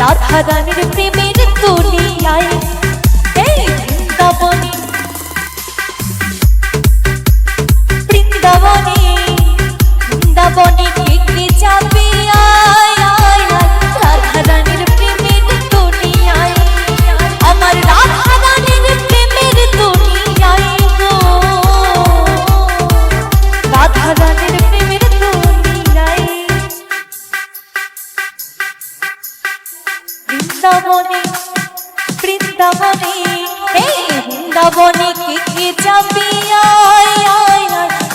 রাধারানীর প্রেমের দুনিয়ায়। এই বৃন্দাবনী। বৃন্দাবন বৃন্দাবনে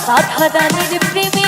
বাধা কে যাবি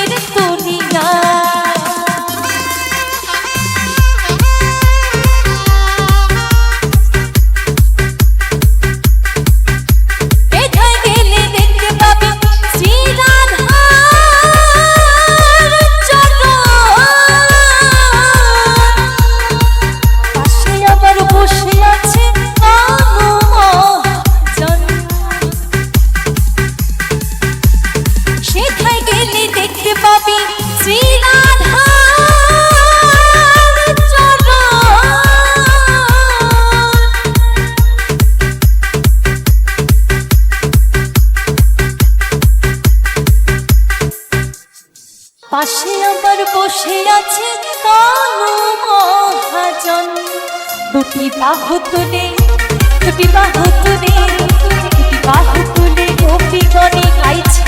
বসে আছে কালো মহাজন। দুটি বাহু তুলে দুটি বাহু তুলে দুটি বাহু তুলে গাইছে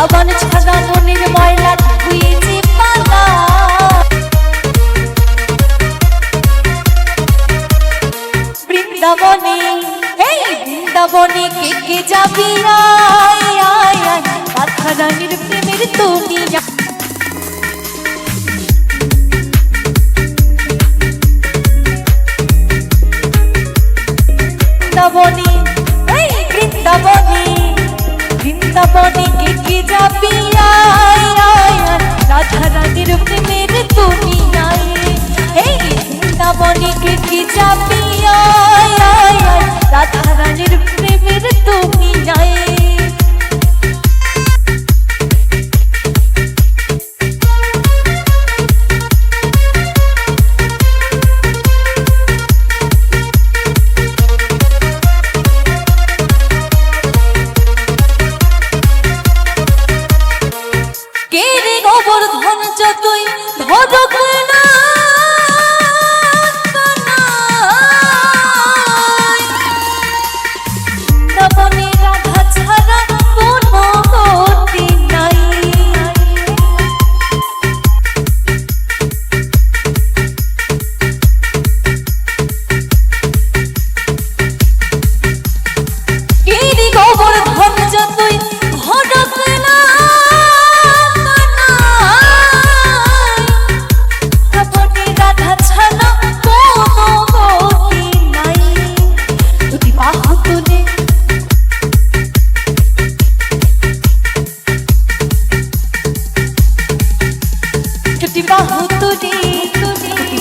সাবান ছাড়া মনের ময়লা ধুয়ে পালা বৃন্দাবনে, এই বৃন্দাবনে কে কে যাবি আয় আয় আয়, রাধা রানীর প্রেমের দুনিয়া বৃন্দাবনে, এই বৃন্দাবনে বৃন্দাবনে কে কে যাবি? আয় আয় আয়। রাধা রানীর প্রেমের দুনিয়ায়। এই বৃন্দাবনে কে আয় আয় আয়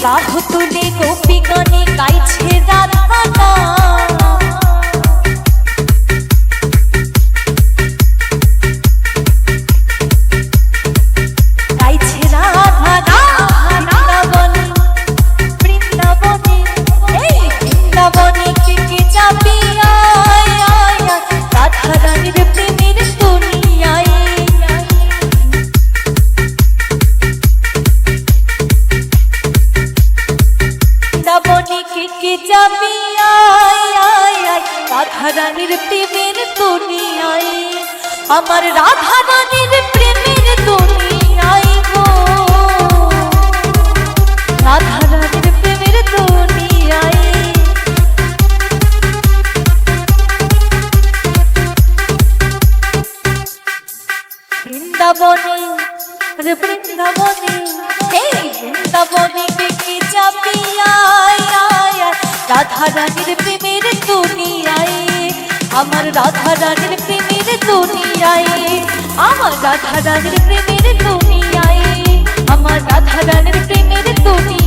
দুটি বাহু তুলে রাধা রানীর প্রেমের দুনিয়ায়, আমার রাধা রানীর প্রেমের দুনিয়ায় গো। রাধা রানীর প্রেমের দুনিয়ায়। বৃন্দাবনে, রে বৃন্দাবনে, এই বৃন্দাবনে ডেকে যাবি, আয় আমার রাধা রানীর প্রেমের দুনিয়ায় আমার রাধা রানীর প্রেমের দুনিয়ায় আমার রাধা রানীর প্রেমের দুনিয়ায়